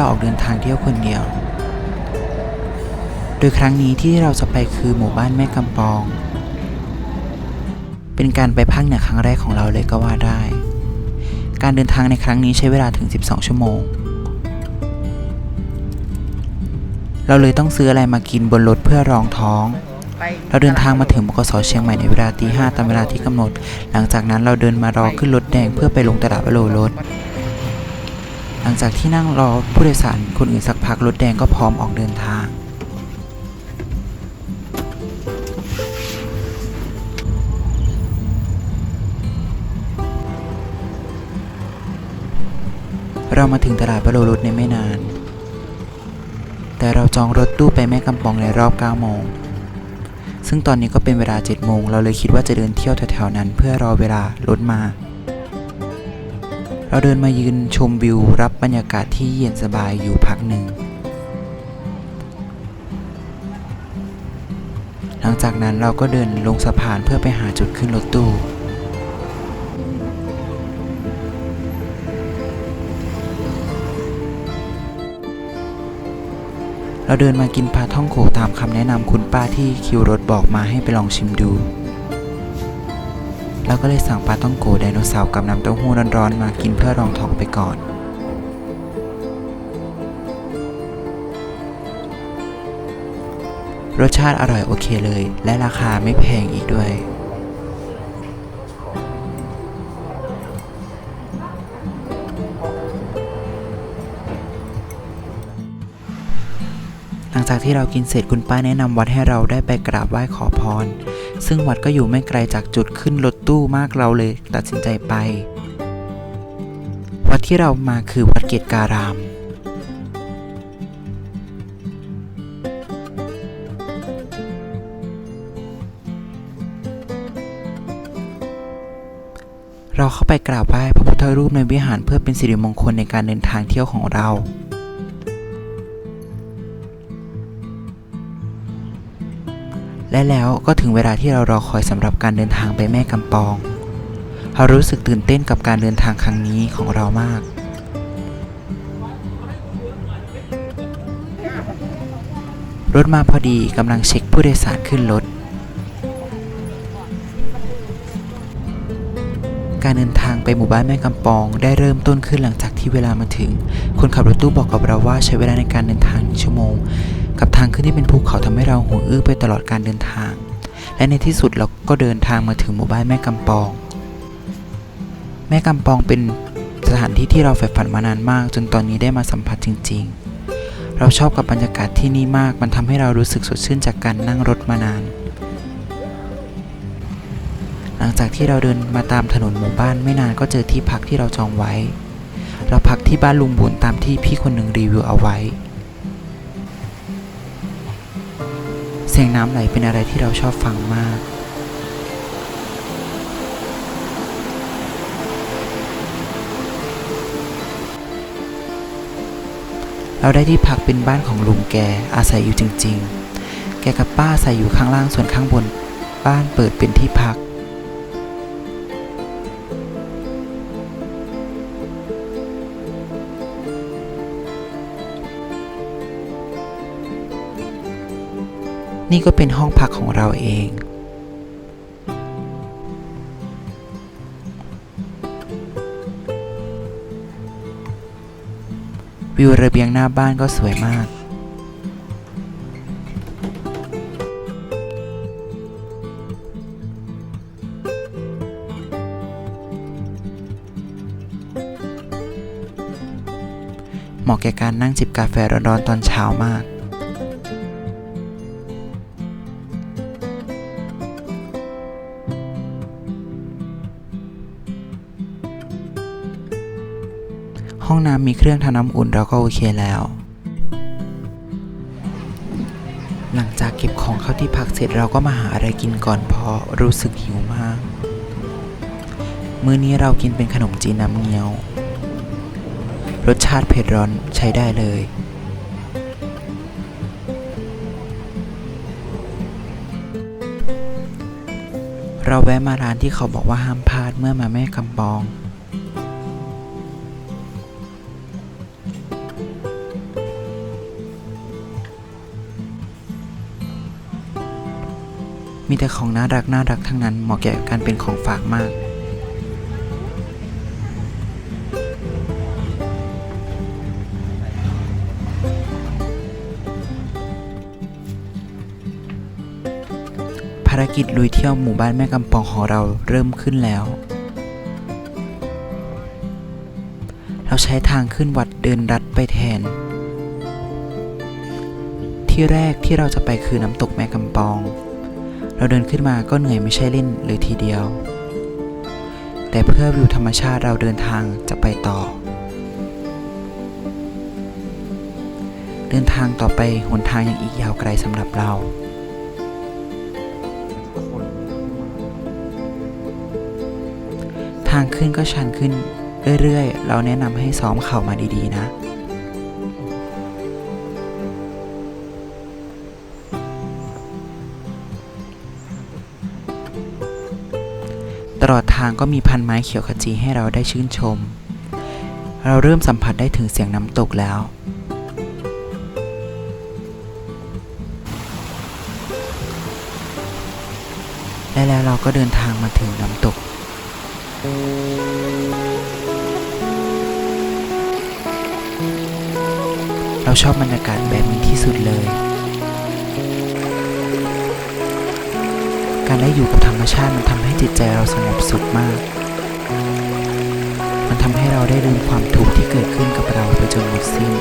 เราออกเดินทางเที่ยวคนเดียว โดยครั้งนี้ที่เราจะไปคือหมู่บ้านแม่กำปอง เป็นการไปภาคเหนือครั้งแรกของเราเลยก็ว่าได้ การเดินทางในครั้งนี้ใช้เวลาถึง 12 ชั่วโมง เราเลยต้องซื้ออะไรมากินบนรถเพื่อรองท้องเราเดินทางมาถึงบกสเชียงใหม่ในเวลาตีห้าตามเวลาที่กำหนด หลังจากนั้นเราเดินมารอขึ้นรถแดงเพื่อไปลงตลาดวโรรถ หลังจากที่นั่งรอผู้โดยสารคนอื่นสักพักรถแดงก็พร้อมออกเดินทาง เรามาถึงตลาดวโลรรถในไม่นาน แต่เราจองรถตู้ไปแม่กำปองในรอบ9โมง ซึ่งตอนนี้ก็เป็นเวลา 7 โมง เราเลยคิดว่าจะเดินเที่ยวแถวๆนั้นเพื่อรอเวลารถมา เราเดินมายืนชมวิวรับบรรยากาศที่เย็นสบายอยู่พักหนึ่ง หลังจากนั้นเราก็เดินลงสะพานเพื่อไปหาจุดขึ้นรถตู้เราเดินมากินปลาท่องโกตามคำแนะนำคุณป้าที่คิวรถบอกมาให้ไปลองชิมดู เราก็เลยสั่งปลาท่องโกไดโนเสาร์กับน้ำเต้าหู้ร้อนๆมากินเพื่อรองท้องไปก่อน รสชาติอร่อยโอเคเลย และราคาไม่แพงอีกด้วยหลังจากที่เรากินเสร็จคุณป้าแนะนำวัดให้เราได้ไปกราบไหว้ขอพร ซึ่งวัดก็อยู่ไม่ไกลจากจุดขึ้นรถตู้มากเราเลยตัดสินใจไป วัดที่เรามาคือวัดเกตการาม เราเข้าไปกราบไหว้พระพุทธรูปในวิหารเพื่อเป็นสิริมงคลในการเดินทางเที่ยวของเรา และแล้วก็ถึงเวลาที่เรารอคอยสำหรับการเดินทางไปแม่กำปอง เรารู้สึกตื่นเต้นกับการเดินทางครั้งนี้ของเรามาก รถมาพอดีกำลังเช็คผู้โดยสารขึ้นรถ การเดินทางไปหมู่บ้านแม่กำปอง ได้เริ่มต้นขึ้นหลังจากที่เวลามาถึง คนขับรถตู้บอกกับเราว่าใช้เวลาในการเดินทางหนึ่งชั่วโมง กับทางขึ้นที่เป็นภูเขาทำให้เราหูอื้อไปตลอดการเดินทาง และในที่สุดเราก็เดินทางมาถึงหมู่บ้านแม่กำปอง แม่กำปองเป็นสถานที่ที่เราใฝ่ฝันมานานมาก จนตอนนี้ได้มาสัมผัสจริง ๆ เราชอบกับบรรยากาศที่นี่มาก มันทำให้เรารู้สึกสดชื่นจากการนั่งรถมานาน หลังจากที่เราเดินมาตามถนนหมู่บ้านไม่นานก็เจอที่พักที่เราจองไว้ เราพักที่บ้านลุงบุญตามที่พี่คนหนึ่งรีวิวเอาไว้ สียงน้ำไหลเป็นอะไรที่เราชอบฟังมาก เราได้ที่พักเป็นบ้านของลุงแกอาศัยอยู่จริง ๆ แกกับป้าอาศัยอยู่ข้างล่างส่วนข้างบน บ้านเปิดเป็นที่พัก นี่ก็เป็นห้องพักของเราเอง วิวระเบียงหน้าบ้านก็สวยมาก เหมาะแก่การนั่งจิบกาแฟร้อนๆตอนเช้ามาก องน้ำมีเครื่องทำน้ำอุ่นเราก็โอเคแล้ว หลังจากเก็บของเข้าที่พักเสร็จเราก็มาหาอะไรกินก่อนเพราะรู้สึกหิวมาก มื้อนี้เรากินเป็นขนมจีนน้ำเงี้ยว รสชาติเผ็ดร้อนใช้ได้เลยเราแวะมาร้านที่เขาบอกว่าห้ามพลาดเมื่อมาแม่กำปอง มีแต่ของน่ารักน่ารักทั้งนั้นเหมาะแก่การเป็นของฝากมากภารกิจลุยเที่ยวหมู่บ้านแม่กำปองของเราเริ่มขึ้นแล้ว เราใช้ทางขึ้นวัดเดินรัดไปแทน ที่แรกที่เราจะไปคือน้ำตกแม่กำปอง เราเดินขึ้นมาก็เหนื่อยไม่ใช่เล่นเลยทีเดียว แต่เพื่อวิวธรรมชาติเราเดินทางจะไปต่อ เดินทางต่อไปหนทางยังอีกยาวไกลสำหรับเราทางขึ้นก็ชันขึ้นเรื่อยๆ เราแนะนำให้ซ้อมเข่ามาดีๆ นะ ลอดทางก็มีพันไม้เขียวขจีให้เราได้ชื่นชม เราเริ่มสัมผัสได้ถึงเสียงน้ำตกแล้วและแล้วเราก็เดินทางมาถึงน้ำตก เราชอบบรรยากาศแบบนี้ที่สุดเลย การได้อยู่กับธรรมชาติมันทำให้จิตใจเราสงบสุขมาก มันทำให้เราได้ลืมความทุกข์ที่เกิดขึ้นกับเราไปจนหมดสิ้น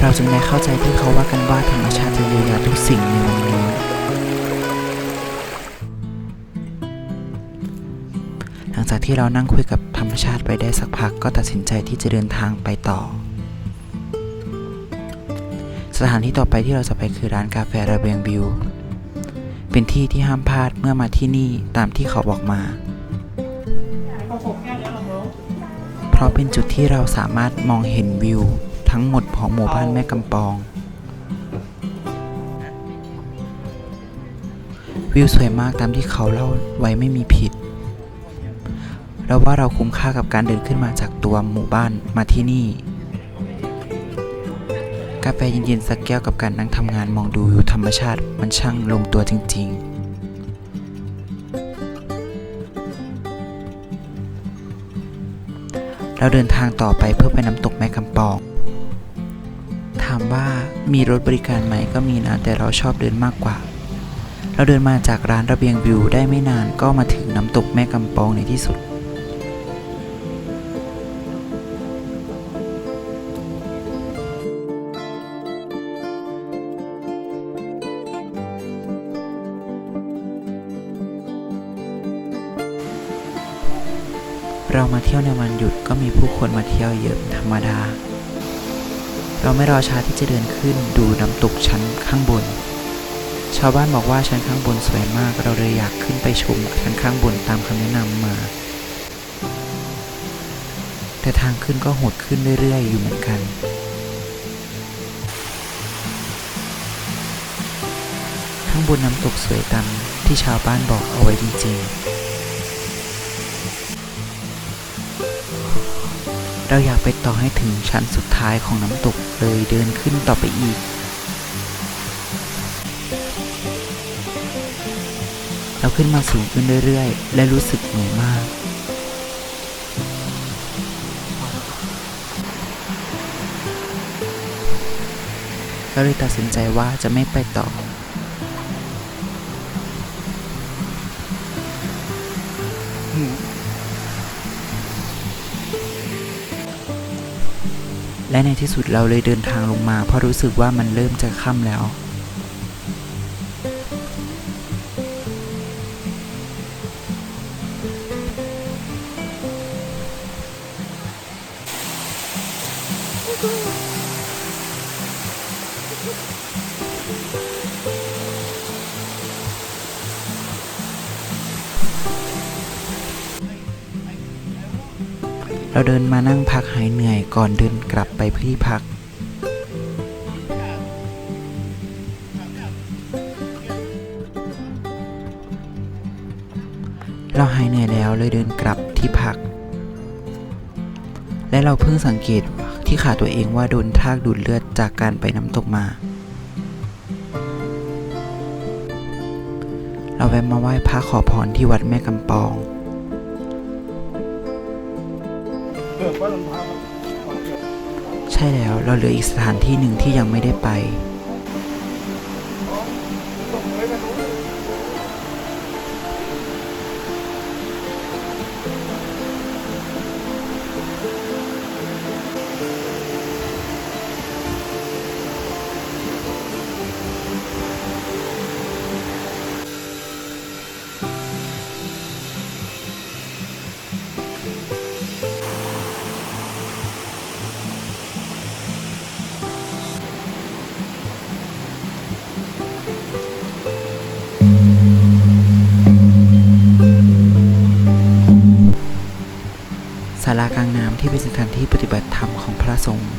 เราจึงได้เข้าใจที่เขาว่ากันว่าธรรมชาติจะเยียวยาทุกสิ่งในวันนี้หลังจากที่เรานั่งคุยกับธรรมชาติไปได้สักพักก็ตัดสินใจที่จะเดินทางไปต่อสถานที่ต่อไปที่เราจะไปคือร้านกาแฟระเบียงวิว เป็นที่ที่ห้ามพลาดเมื่อมาที่นี่ตามที่เขาบอกมา เพราะเป็นจุดที่เราสามารถมองเห็นวิว ทั้งหมดของหมู่บ้านแม่กำปอง วิวสวยมากตามที่เขาเล่าไว้ไม่มีผิดเราว่าเราคุ้มค่ากับการเดินขึ้นมาจากตัวหมู่บ้านมาที่นี่ กาแฟเย็นๆสักแก้วกับการนั่งทำงานมองดูวิวธรรมชาติมันช่างลงตัวจริง ๆเราเดินทางต่อไปเพื่อไปน้ำตกแม่กำปอง ถามว่ามีรถบริการไหมก็มีนะแต่เราชอบเดินมากกว่า เราเดินมาจากร้านระเบียงวิวได้ไม่นานก็มาถึงน้ำตกแม่กำปองในที่สุด เรามาเที่ยวในวันหยุดก็มีผู้คนมาเที่ยวเยอะธรรมดา เราไม่รอช้าที่จะเดินขึ้นดูน้ำตกชั้นข้างบน ชาวบ้านบอกว่าชั้นข้างบนสวยมาก เราเลยอยากขึ้นไปชมชั้นข้างบนตามคำแนะนำมา แต่ทางขึ้นก็โหดขึ้นเรื่อยๆ อยู่เหมือนกันข้างบนน้ำตกสวยตามที่ชาวบ้านบอกเอาไว้จริงๆ เราอยากไปต่อให้ถึงชั้นสุดท้ายของน้ำตกเลยเดินขึ้นต่อไปอีก เราขึ้นมาสูงขึ้นเรื่อยๆ และรู้สึกเหนื่อยมากก็เลยตัดสินใจว่าจะไม่ไปต่อ และในที่สุดเราเลยเดินทางลงมาเพราะรู้สึกว่ามันเริ่มจะค่ำแล้ว เดินมานั่งพักหายเหนื่อยก่อนเดินกลับไปที่พัก เราหายเหนื่อยแล้วเลยเดินกลับที่พัก และเราเพิ่งสังเกตที่ขาตัวเองว่าโดนทากดูดเลือดจากการไปน้ำตกมา เราแวะมาไหว้พระขอพรที่วัดแม่กำปอง ใช่แล้วเราเหลืออีกสถานที่หนึ่งที่ยังไม่ได้ไป ลากลางน้ำที่เป็นสถานที่ปฏิบัติธรรมของพระสงฆ์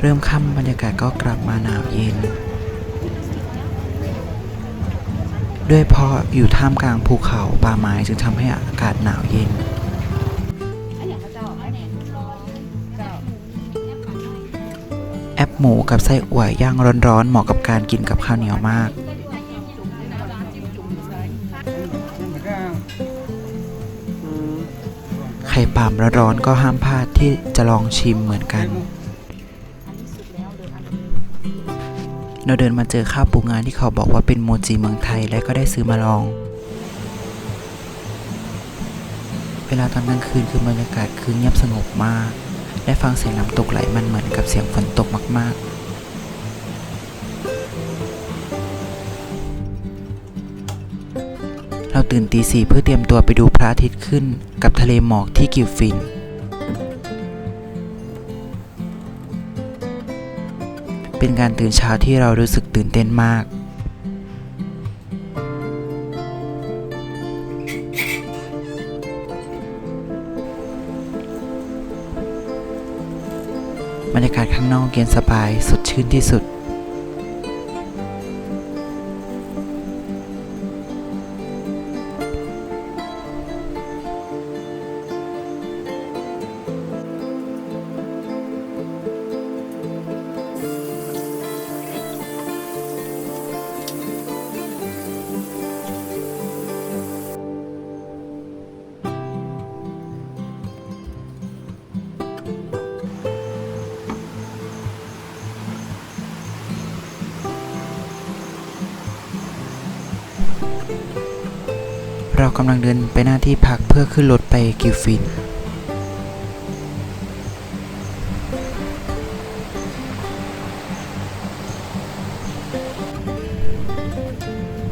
เริ่มค่ำบรรยากาศก็กลับมาหนาวเย็น ด้วยเพราะอยู่ท่ามกลางภูเขาป่าไม้จึงทำให้อากาศหนาวเย็น หมูกับไส้อั่วย่างร้อนๆ เหมาะกับการกินกับข้าวเหนียวมาก ไข่ปามร้อนๆก็ห้ามพลาดที่จะลองชิมเหมือนกัน เราเดินมาเจอข้าวปูงานที่เขาบอกว่าเป็นโมจิเมืองไทยและก็ได้ซื้อมาลองเวลาตอนกลางคืนคือบรรยากาศคือเงียบสงบมาก ได้ฟังเสียงน้ำตกไหลมันเหมือนกับเสียงฝนตกมาก ๆเราตื่นตีสี่เพื่อเตรียมตัวไปดูพระอาทิตย์ขึ้นกับทะเลหมอกที่กิวฟิน เป็นการตื่นเช้าที่เรารู้สึกตื่นเต้นมากางนอกเย็นสบายสดชื่นที่สุด เรากำลังเดินไปหน้าที่พักเพื่อขึ้นรถไปกิลฟิน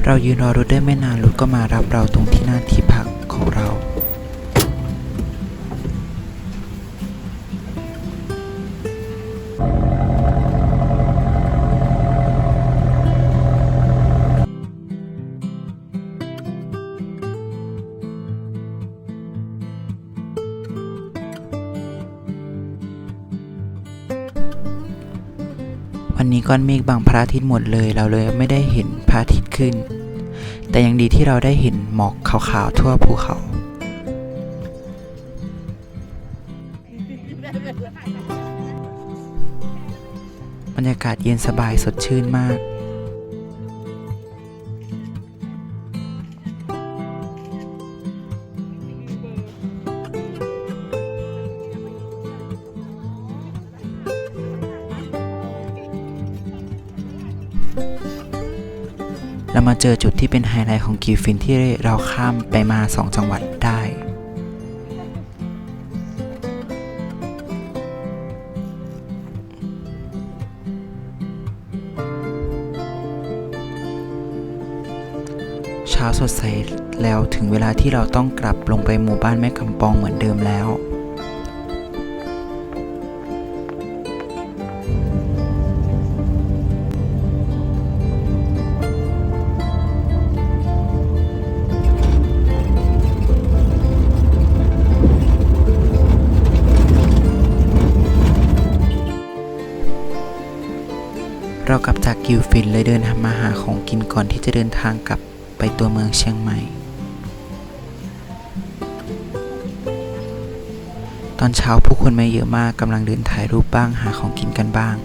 เรายืนรอรถได้ไม่นานรถก็มารับเราตรงที่หน้าที่พักของเรา ก้อนเมฆบังพระอาทิตย์หมดเลย เราเลยไม่ได้เห็นพระอาทิตย์ขึ้น แต่ยังดีที่เราได้เห็นหมอกขาวๆทั่วภูเขาบรรยากาศเย็นสบายสดชื่นมาก เจอจุดที่เป็นไฮไลท์ของกีฟินที่เราข้ามไปมาสองจังหวัดได้เช้าสดใสแล้วถึงเวลาที่เราต้องกลับลงไปหมู่บ้านแม่กำปองเหมือนเดิมแล้ว เรากลับจากกิวฟินเลยเดินมาหาของกินก่อนที่จะเดินทางกลับไปตัวเมืองเชียงใหม่ ตอนเช้าผู้คนไม่เยอะมากกำลังเดินถ่ายรูปบ้างหาของกินกันบ้าง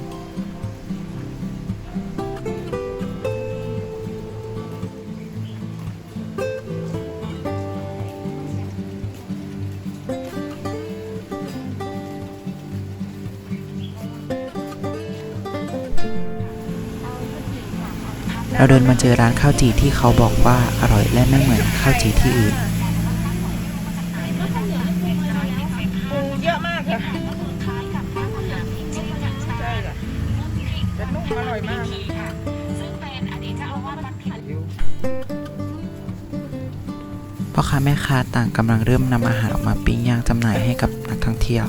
เราเดินมาเจอร้านข้าวจีที่เขาบอกว่าอร่อยและไม่เหมือนข้าวจีที่อื่น ปูเยอะมากค่ะใช่ค่ะจะนุ่มอร่อยมาก พ่อค้าแม่ค้าต่างกำลังเริ่มนำอาหารออกมาปิ้งย่างจำหน่ายให้กับนักท่องเที่ยว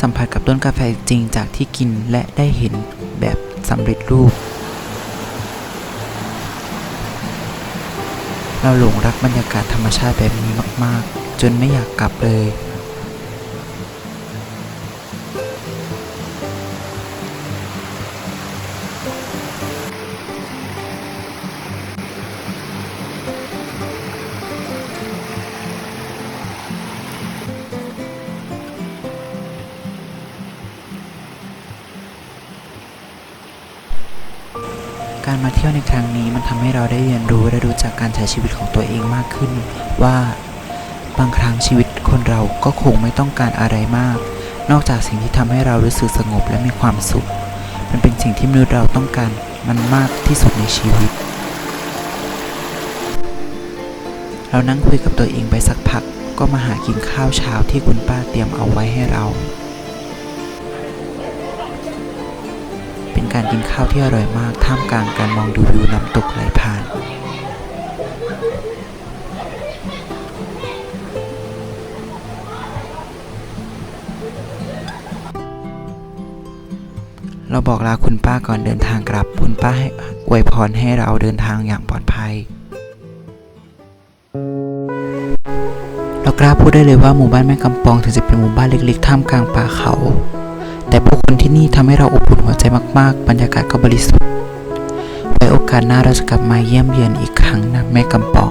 สัมผัสกับต้นกาแฟจริงจากที่กินและได้เห็นแบบสำเร็จรูป เราหลงรักบรรยากาศธรรมชาติแบบนี้มาก ๆ จนไม่อยากกลับเลย เราได้เรียนรู้และรู้จักการใช้ชีวิตของตัวเองมากขึ้น ว่าบางครั้งชีวิตคนเราก็คงไม่ต้องการอะไรมาก นอกจากสิ่งที่ทำให้เรารู้สึกสงบและมีความสุข มันเป็นสิ่งที่มนุษย์เราต้องการมันมากที่สุดในชีวิต เรานั่งคุยกับตัวเองไปสักพักก็มาหากินข้าวเช้าที่คุณป้าเตรียมเอาไว้ให้เรา เป็นการกินข้าวที่อร่อยมากท่ามกลางการมองดูวิวน้ำตกไหลผ่านเราบอกลาคุณป้าก่อนเดินทางกลับ คุณป้าให้อวยพรให้เราเดินทางอย่างปลอดภัย เรากล้าพูดได้เลยว่าหมู่บ้านแม่กำปองถึงจะเป็นหมู่บ้านเล็กๆ ท่ามกลางป่าเขา แต่ผู้คนที่นี่ทำให้เราอบอุ่นหัวใจมากๆ บรรยากาศก็บริสุทธิ์ไว้โอกาสหน้าเราจะกลับมาเยี่ยมเยือนอีกครั้งนะแม่กำปอง